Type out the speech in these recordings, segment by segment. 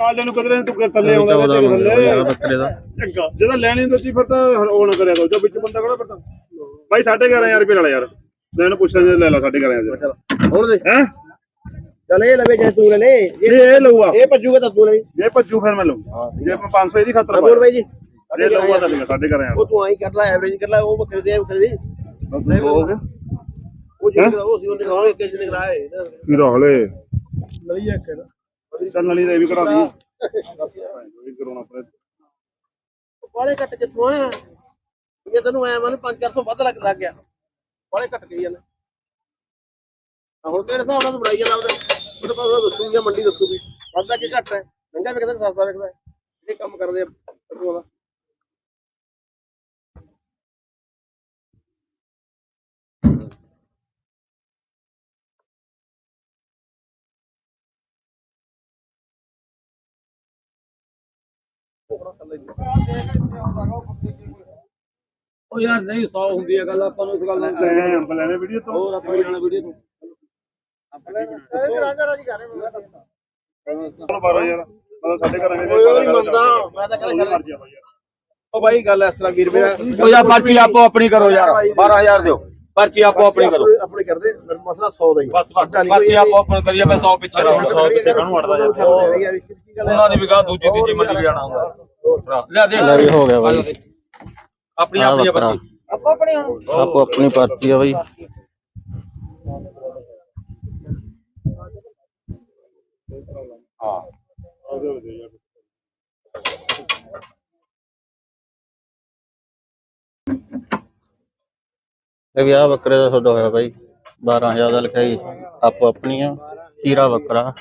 ਕਾਲੇ ਨੂੰ ਕਿਧਰੇ ਤੂੰ ਕਰ ਥੱਲੇ ਆਉਂਦਾ ਚੌਦਾਂ ਤੇਰੇ ਮੰਗਿਆ ਥੱਲੇ। ਯਾਰ ਬੱਕਰੇ ਦਾ। ਚੰਗਾ। ਜਿਹਦਾ ਲੈਣੀ ਦੋਚੀ ਫਿਰ ਤਾਂ ਉਹ ਨਾ ਕਰਿਆ ਦੋ ਵਿੱਚ ਬੰਦਾ ਕਿਹੜਾ ਪਤਾ ਬਾਈ 11500 ਰੁਪਏ ਲੈ ਲੈ ਯਾਰ। ਮੈਂ ਇਹਨੂੰ ਪੁੱਛਦਾ ਜੇ ਲੈ ਲਾ 11500 ਹੁਣ ਦੇ। ਹੈ? ਚੱਲ ਇਹ ਲਵੇ ਜੇ ਤੂੰ ਲੈ ਲੈ। ਇਹ ਇਹ ਲਊਗਾ। ਇਹ ਭੱਜੂਗਾ ਤਾਂ ਤੂੰ ਲੈ ਜੇ ਭੱਜੂ ਫਿਰ ਮੈਂ ਲਊ ਜੇ ਮੈਂ 500 ਇਹਦੀ ਖਾਤਰ ਹੋਰ ਬਾਈ ਜੀ? ਇਹ ਲਊਗਾ ਤਾਂ ਲਿਆ 11500 ਉਹ ਤੂੰ ਆਈ ਕਰ ਲੈ ਐਵਰੇਜ ਕਰ ਲੈ ਉਹ ਬੱਕਰੇ ਦੇ ਬੱਕਰੇ ਦੀ। ਉਹ ਜਿਹੜਾ ਉਹ ਸੀ ਉਹਨੇ ਕਹਾ ਇੱਕ ਜਿਹਨੇ ਕਰਾਏ ਕੀ ਰੱਖ ਲੈ। ਲਈ ਇੱਕ ਚੱਲ ਨਲੀ ਦੇ ਵੀ ਕਢਾ ਦੀ ਇਹ ਕਰਾਉਣਾ ਆਪਣੇ। ਵਾਲੇ ਕੱਟ ਕਿੱਥੋਂ ਆਇਆ ਇਹ ਤੈਨੂੰ ਐ ਮਨ 5-400 ਵੱਧ ਲੱਗ ਲੱਗ ਗਿਆ। ਵਾਲੇ ਕੱਟ ਗਈ ਜਾਂਦੇ ਹੁਣ ਤੇਰੇ ਹਿਸਾਬ ਨਾਲ ਬਣਾਈ ਜਾਂਦਾ ਉਹਦੇ। ਉਹਦੇ ਕੋਲ ਉਹ ਦੱਸੂਗੀ ਮੰਡੀ ਦੱਸੂਗੀ। ਵੱਧਦਾ ਕਿ ਘੱਟ ਹੈ ਮਹਿੰਗਾ ਵਿਕਦਾ ਸਸਤਾ ਵਿਕਦਾ? ਇਹ ਕੰਮ ਕਰਦੇ ਆ। ਦਾ ਉਹ ਯਾਰ ਨਹੀਂ 100 ਹੁੰਦੀ ਹੈ ਗੱਲ ਆਪਾਂ ਨੂੰ ਇਸ ਗੱਲ ਨਾਲ ਲੈ ਅੰਬ ਲੈਣੇ ਵੀਡੀਓ ਤੋਂ। ਹੋਰ ਆਪਾਂ ਜਾਣਾ ਵੀਡੀਓ ਤੋਂ। ਹੁਣ 12000 ਮਤਲਬ ਸਾਡੇ ਘਰਾਂ ਦੇ ਓਏ ਉਹ ਨਹੀਂ ਮੰਨਦਾ। ਮੈਂ ਤਾਂ ਕਹਿੰਦਾ ਮਰਜ਼ੀ ਆ ਬਾਈ ਯਾਰ ਉਹ ਬਾਈ ਗੱਲ ਇਸ ਤਰ੍ਹਾਂ ਵੀਰ ਮੇਰਾ ਉਹ ਯਾਰ ਪਰਚੀ ਆਪੋ ਆਪਣੀ ਕਰੋ ਯਾਰ 12000 ਦਿਓ। ਪਰਚੀ ਆਪੋ ਆਪਣੀ ਕਰੋ। ਆਪਣੇ ਕਰਦੇ ਮੇਰਾ ਮਸਲਾ 100 ਦਾ ਹੀ ਬਸ ਬਸ ਪਰਚੀ ਆਪੋ ਆਪਣੀ ਕਰੀਏ ਮੈਂ 100 ਪਿੱਛੇ ਰਹੂੰ 100 ਪਿੱਛੇ ਕਾਹਨੂੰ ਵੜਦਾ ਯਾਰ? ਉਹਨਾਂ ਦੀ ਵੀ ਗਾਹ ਦੂਜੀ ਤੀਜੀ ਮੰਡੀ ਜਾਣਾ ਹੁੰਦਾ। ਲੈ ਦੇ ਲੈ ਵੀ ਹੋ ਗਿਆ ਬਾਈ। ਆਪਣੀ ਆ ਆਪਣੀ ਆ ਬੱਕਰਾ ਪਰਚੀ ਆਪੋ ਆਪਣੀ ਪਾਰਟੀ ਆ ਬਾਈ। ਹਾਂ। ਇਹ ਵੀ ਆ ਬੱਕਰੇ ਦਾ ਸੌਦਾ ਹੋਇਆ ਬਾਈ। 12000 ਦਾ ਲਿਖਾਈ ਆਪੋ ਆਪਣੀ ਆ ਹੀਰਾ ਬੱਕਰਾ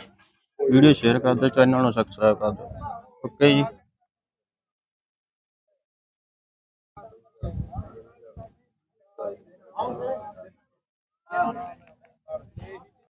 ਵੀਡੀਓ ਸ਼ੇਅਰ ਕਰ ਦਿਓ ਚੈਨਲ ਨੂੰ ਸਬਸਕ੍ਰਾਈਬ ਕਰ ਦਿਓ। ਓਕੇ ਜੀ।